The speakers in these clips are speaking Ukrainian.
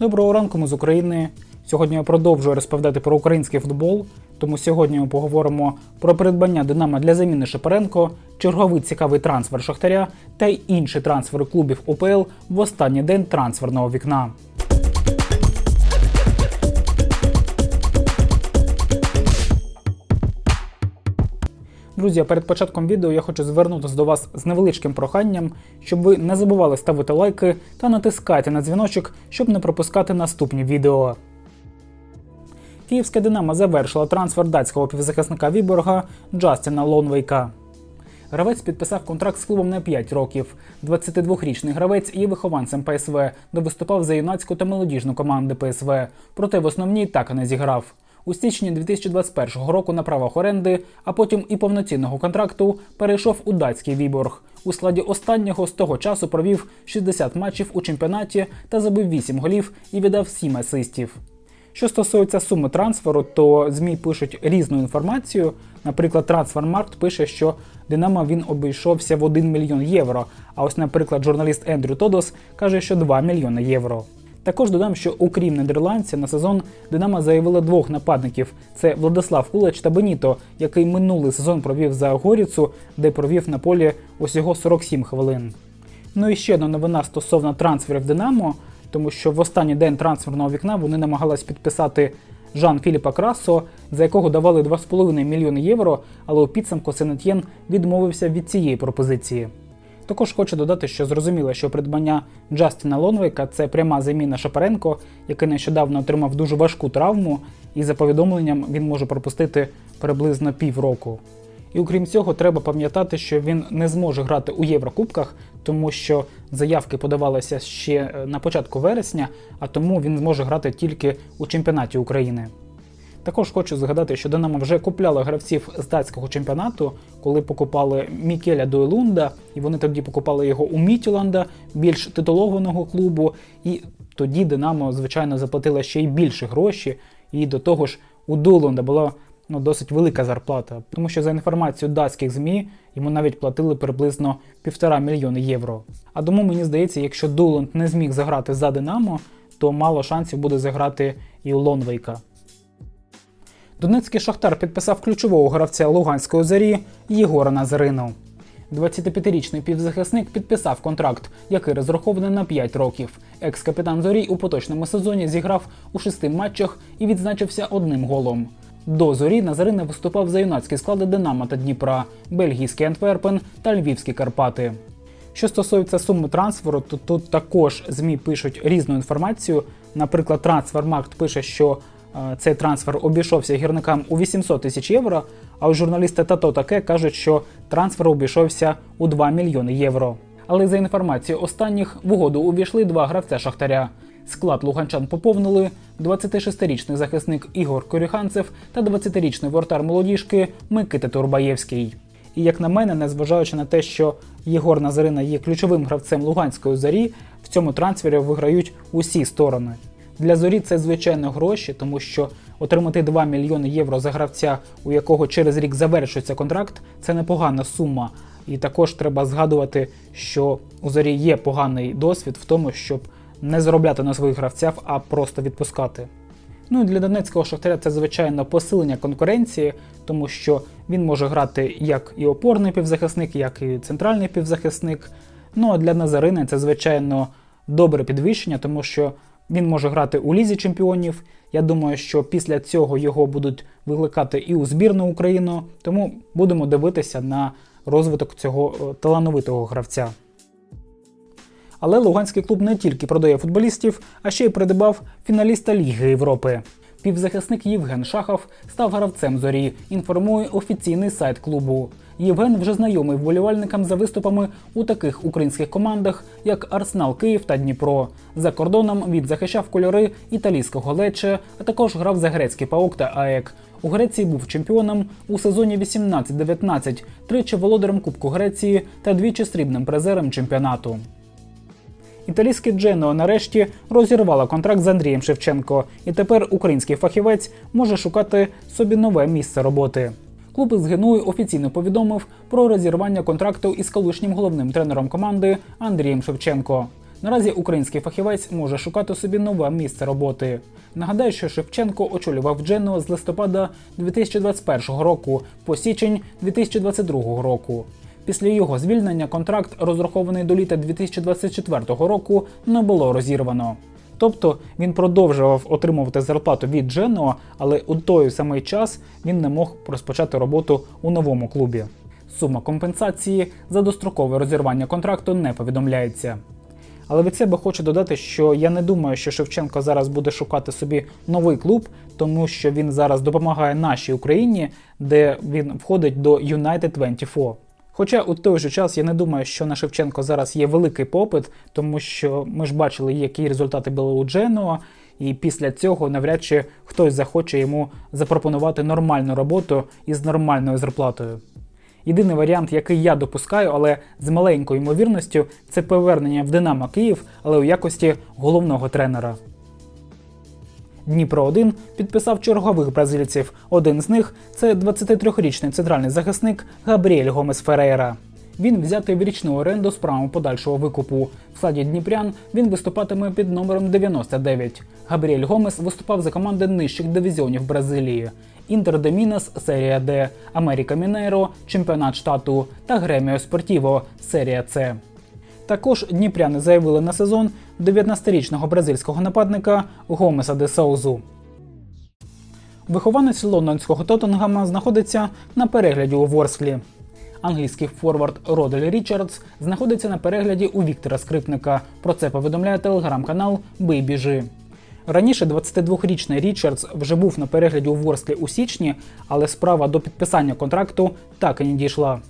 Доброго ранку, ми з України. Сьогодні я продовжую розповідати про український футбол. Тому сьогодні ми поговоримо про придбання Динамо для заміни Шепаренко, черговий цікавий трансфер Шахтаря та інші трансфери клубів УПЛ в останній день трансферного вікна. Друзі, перед початком відео я хочу звернутися до вас з невеличким проханням, щоб ви не забували ставити лайки та натискати на дзвіночок, щоб не пропускати наступні відео. Київська Динамо завершила трансфер датського півзахисника Віборга Джастіна Лонвейка. Гравець підписав контракт з клубом на 5 років. 22-річний гравець є вихованцем ПСВ, де виступав за юнацьку та молодіжну команди ПСВ, проте в основній так і не зіграв. У січні 2021 року на правах оренди, а потім і повноцінного контракту перейшов у датський Віборг. У складі останнього з того часу провів 60 матчів у чемпіонаті та забив 8 голів і віддав 7 асистів. Що стосується суми трансферу, то ЗМІ пишуть різну інформацію. Наприклад, Трансфермаркт пише, що Динамо він обійшовся в 1 мільйон євро. А ось, наприклад, журналіст Ендрю Тодос каже, що 2 мільйони євро. Також додам, що окрім нідерландця на сезон Динамо заявила двох нападників: це Владислав Кулач та Беніто, який минулий сезон провів за Горіцу, де провів на полі усього 47 хвилин. Ну і ще одна новина стосовно трансферів Динамо, тому що в останній день трансферного вікна вони намагались підписати Жан Філіпа Красо, за якого давали 2,5 мільйони євро, але у підсумку Сенетьєн відмовився від цієї пропозиції. Також хочу додати, що зрозуміло, що придбання Джастіна Лонвейка це пряма заміна Шапаренко, який нещодавно отримав дуже важку травму, і за повідомленням він може пропустити приблизно півроку. І окрім цього, треба пам'ятати, що він не зможе грати у Єврокубках, тому що заявки подавалися ще е, на початку вересня, а тому він зможе грати тільки у чемпіонаті України. Також хочу згадати, що Динамо вже купляли гравців з датського чемпіонату, коли покупали Мікеля Дойлунда, і вони тоді покупали його у Мітіланда, більш титулованого клубу. І тоді Динамо, звичайно, заплатило ще й більше гроші. І до того ж, у Дойлунда була ну, досить велика зарплата, тому що за інформацією датських ЗМІ йому навіть платили приблизно півтора мільйони євро. А тому мені здається, якщо Доланд не зміг заграти за Динамо, то мало шансів буде заграти і у Лонвейка. Донецький Шахтар підписав ключового гравця Луганської зорі Єгора Назарину. 25-річний півзахисник підписав контракт, який розрахований на 5 років. Екс-капітан зорі у поточному сезоні зіграв у шести матчах і відзначився одним голом. До зорі Назарина виступав за юнацькі склади Динамо та Дніпра, бельгійський Антверпен та Львівські Карпати. Що стосується суми трансферу, то тут також ЗМІ пишуть різну інформацію. Наприклад, Трансфермаркт пише, що цей трансфер обійшовся гірникам у 800 тисяч євро. А ось журналісти Тато таке кажуть, що трансфер обійшовся у 2 мільйони євро. Але за інформацією останніх в угоду увійшли два гравця Шахтаря. Склад луганчан поповнили 26-річний захисник Ігор Корюханцев та 20-річний вортар молодіжки Микита Турбаєвський. І як на мене, незважаючи на те, що Єгор Назарина є ключовим гравцем Луганської зорі, в цьому трансфері виграють усі сторони. Для зорі це звичайно гроші, тому що отримати 2 мільйони євро за гравця, у якого через рік завершується контракт, це непогана сума. І також треба згадувати, що у зорі є поганий досвід в тому, щоб не заробляти на своїх гравцях, а просто відпускати. Ну і для донецького шахтаря це звичайно посилення конкуренції, тому що він може грати як і опорний півзахисник, як і центральний півзахисник. Ну а для Назарини це звичайно добре підвищення, тому що він може грати у лізі чемпіонів. Я думаю, що після цього його будуть викликати і у збірну Україну, тому будемо дивитися на розвиток цього е, талановитого гравця. Але Луганський клуб не тільки продає футболістів, а ще й придбав фіналіста Ліги Європи. Півзахисник Євген Шахов став гравцем зорі. Інформує офіційний сайт клубу. Євген вже знайомий вболівальникам за виступами у таких українських командах, як Арсенал Київ та Дніпро. За кордоном він захищав кольори італійського лече, а також грав за грецький паук та АЕК. У Греції був чемпіоном у сезоні 18-19, тричі володарем Кубку Греції та двічі срібним призером чемпіонату. Італійське Дженоа нарешті розірвала контракт з Андрієм Шевченко, і тепер український фахівець може шукати собі нове місце роботи. Клуб із Генуї офіційно повідомив про розірвання контракту із колишнім головним тренером команди Андрієм Шевченко. Наразі український фахівець може шукати собі нове місце роботи. Нагадаю, що Шевченко очолював Джену з листопада 2021 року по січень 2022 року. Після його звільнення контракт, розрахований до літа 2024 року, не було розірвано. Тобто він продовжував отримувати зарплату від Дженоа, але у той самий час він не мог розпочати роботу у новому клубі. Сума компенсації за дострокове розірвання контракту не повідомляється. Але від себе хочу додати, що я не думаю, що Шевченко зараз буде шукати собі новий клуб, тому що він зараз допомагає нашій Україні, де він входить до United 24. Хоча у той же час я не думаю, що на Шевченко зараз є великий попит, тому що ми ж бачили, які результати були у Дженуа, і після цього навряд чи хтось захоче йому запропонувати нормальну роботу із нормальною зарплатою. Єдиний варіант, який я допускаю, але з маленькою ймовірністю, це повернення в Динамо Київ, але у якості головного тренера. Дніпро 1 підписав чергових бразильців. Один з них це 23-річний центральний захисник Габріель Гомес Ферейра. Він взятий в річну оренду з правом подальшого викупу. В складі Дніпрян він виступатиме під номером 99. Габріель Гомес виступав за команди нижчих дивізіонів Бразилії. Інтер де Мінас серія Д, Америка Мінейро, Чемпіонат штату та Греміо Спортіво серія С. Також дніпряни заявили на сезон 19-річного бразильського нападника Гомеса де Саузу. Вихованець лондонського Тоттенгема знаходиться на перегляді у Ворсклі. Англійський форвард Родель Річардс знаходиться на перегляді у Віктора Скрипника. Про це повідомляє телеграм-канал Бий біжи. Раніше 22-річний Річардс вже був на перегляді у Ворсклі у січні, але справа до підписання контракту так і не дійшла.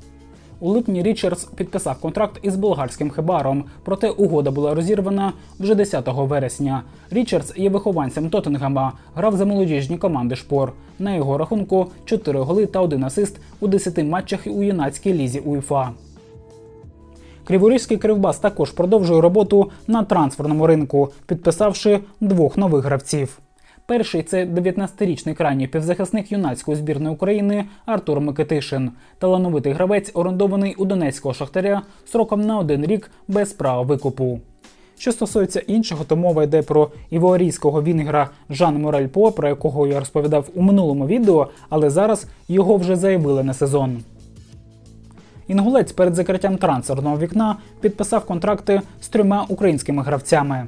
У липні Річардс підписав контракт із болгарським хебаром, проте угода була розірвана вже 10 вересня. Річардс є вихованцем Тоттенгема, грав за молодіжні команди Шпор. На його рахунку 4 голи та 1 асист у 10 матчах у юнацькій лізі УЄФА. Криворізький кривбас також продовжує роботу на трансферному ринку, підписавши двох нових гравців. Перший це 19-річний крайній півзахисник юнацької збірної України Артур Микитишин, талановитий гравець, орендований у донецького шахтаря сроком на один рік без права викупу. Що стосується іншого, то мова йде про іворійського вінгера Жан Морельпо, про якого я розповідав у минулому відео, але зараз його вже заявили на сезон. Інгулець перед закриттям трансферного вікна підписав контракти з трьома українськими гравцями.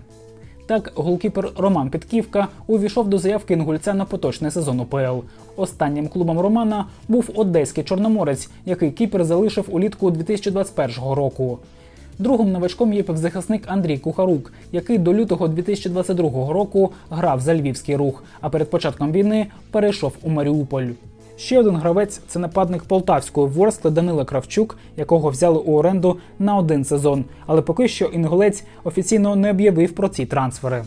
Так, голкіпер Роман Підківка увійшов до заявки інгульця на поточний сезон УПЛ. Останнім клубом Романа був одеський чорноморець, який кіпер залишив улітку 2021 року. Другим новачком є півзахисник Андрій Кухарук, який до лютого 2022 року грав за львівський рух, а перед початком війни перейшов у Маріуполь. Ще один гравець це нападник полтавської ворскли Данила Кравчук, якого взяли у оренду на один сезон, але поки що інгулець офіційно не об'явив про ці трансфери.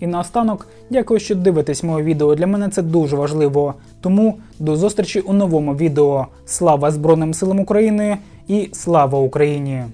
І наостанок, дякую, що дивитесь моє відео. Для мене це дуже важливо. Тому до зустрічі у новому відео. Слава Збройним силам України і слава Україні!